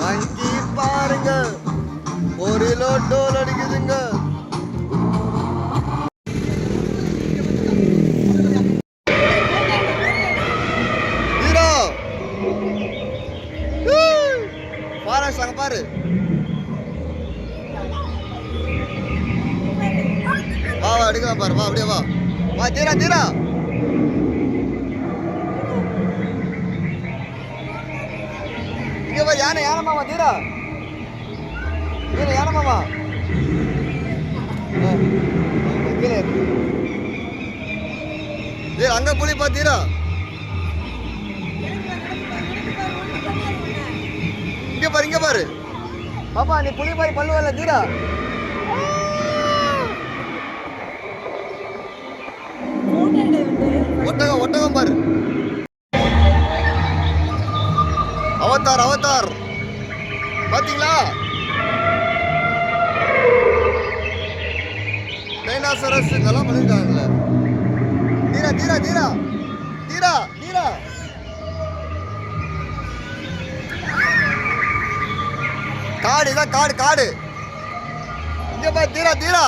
வங்கி பாருங்க ஒரு லோட்டோல் அடிக்குதுங்க ஹீரோ பாரு. வா வா எடுக்கலாம் பாரு வா அப்படியே வா. வா தீரா தீரா. இங்க வா யானை யானை மாமா தீரா. கீழே யானை மாமா. கீழே தீரா அங்க புலி பா தீரா. இங்க பாரு இங்க பாரு. பாப்பா நீ புலி பாரு பல்லு வரல தீரா. ஒட்டகம் ஒட்டகம் பாரு. Avatar Avatar. பாத்தீங்களா? டைனாசரஸ் இதெல்லாம் பண்ணிருக்காங்கல்ல. தீரா தீரா தீரா. தீரா தீரா. காடு இதான் காடு காடு. இங்க பாரு தீரா தீரா.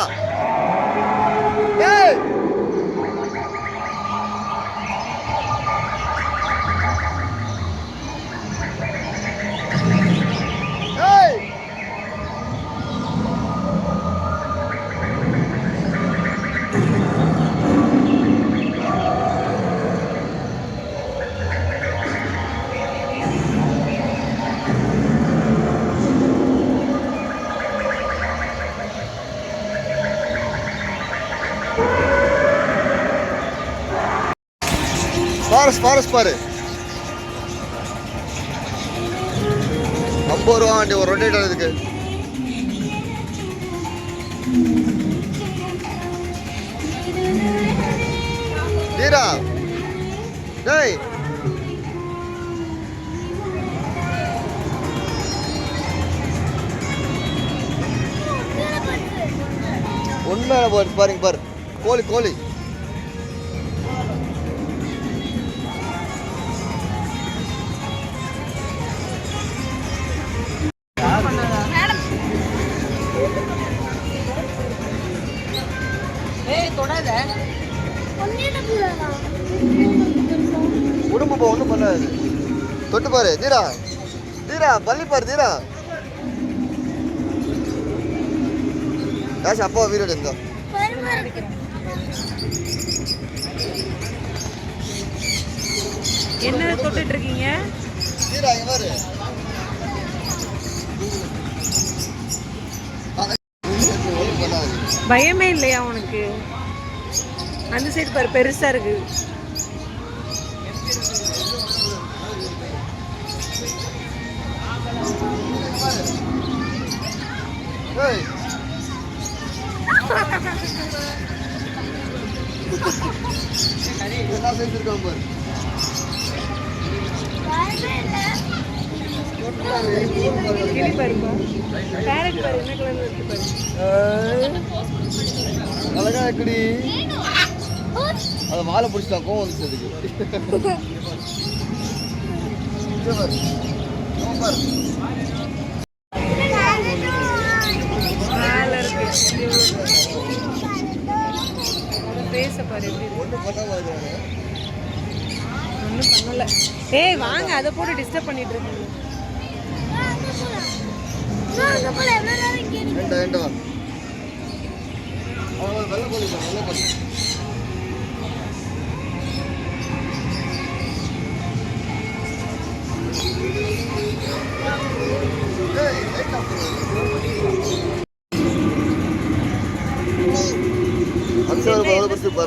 ஃபாரஸ்ட் ஃபாரஸ்ட் பாரு. ஐம்பது ரூபா வண்டி ஒரு ரொட்டேட் அதுக்கு தீரா. டேய். உண்மையான பாருங்க பாரு. கோழி கோழி. உடம்பு போ ஒன்றும் பண்ணாது. தொட்டு பாரு தீரா. தீரா பள்ளி பாரு தீரா. காசு அப்பா வீடு எடுங்க என்ன தொட்டுட்டு இருக்கீங்க தீரா இங்க பாரு. பயமே இல்லையா உனக்கு? அந்த சைடு பாரு பெருசா இருக்கு. என்ன செஞ்சிருக்கான் பாரு கிளி பாருப்பா பேரட் பாரு என்ன கலர்ல இருக்கு பாரு. அழகா எப்படி அதை வாழை பிடிச்சிட்டான் கோவம் வந்துச்சு அதுக்கு பாரு. இங்க பாரு. மேல இருக்கு பேச பாரு எப்படி இருக்கு ஒண்ணும் பண்ணாம இருக்கானே. ஒன்றும் பண்ணல. ஏய் வாங்க அதை போட்டு டிஸ்டர்ப் பண்ணிட்டு இருக்கீங்க வெள்ள வேண்டாம் அவன் வெள்ளை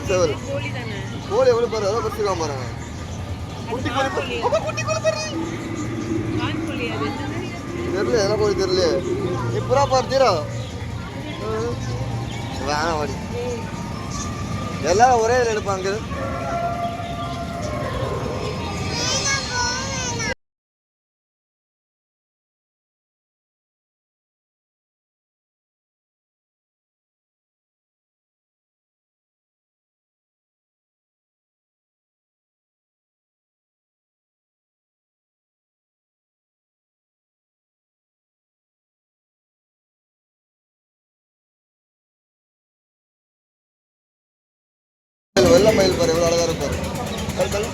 அம்சவர் கோழி எவ்வளோ பாரு எவ்வளோ பரிசு பாரு குட்டி கோழி குட்டி கோழி பாரு தெரியல எதனா கோழி தெரியல நீ புறா பாரு தீரா. வேணாம் வாடி எல்லாரும் ஒரே இதில் எடுப்பாங்க. வெள்ளை மயில் பாரு எவ்வளோ அழகாக இருப்பாரு கல்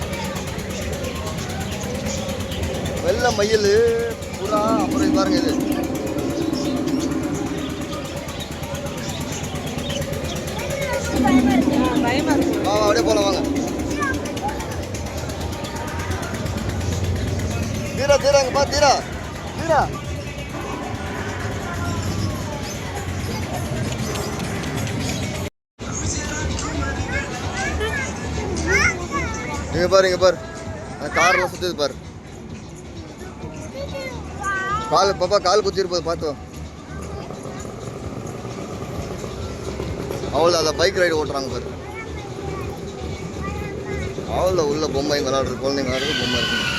வெள்ளை மயில் புறா அப்புறம் இது பாருங்க இது. பயமா அப்படியே போலாம் வாங்க. தீரா தீரா பா தீரா. தீரா. இங்க பாரு இங்க பாரு. அந்த கார்ல சுத்துது பாரு. கால் பாப்பா கால் குத்திரு பார்த்தோம் பார்த்து வா அவ்வளோ பைக் ரைடு ஓட்டுறாங்க பாரு. அவ்வளோ உள்ள பொம்மை விளாடுற குழந்தைங்க விளாடுறது பொம்மை இருக்கு.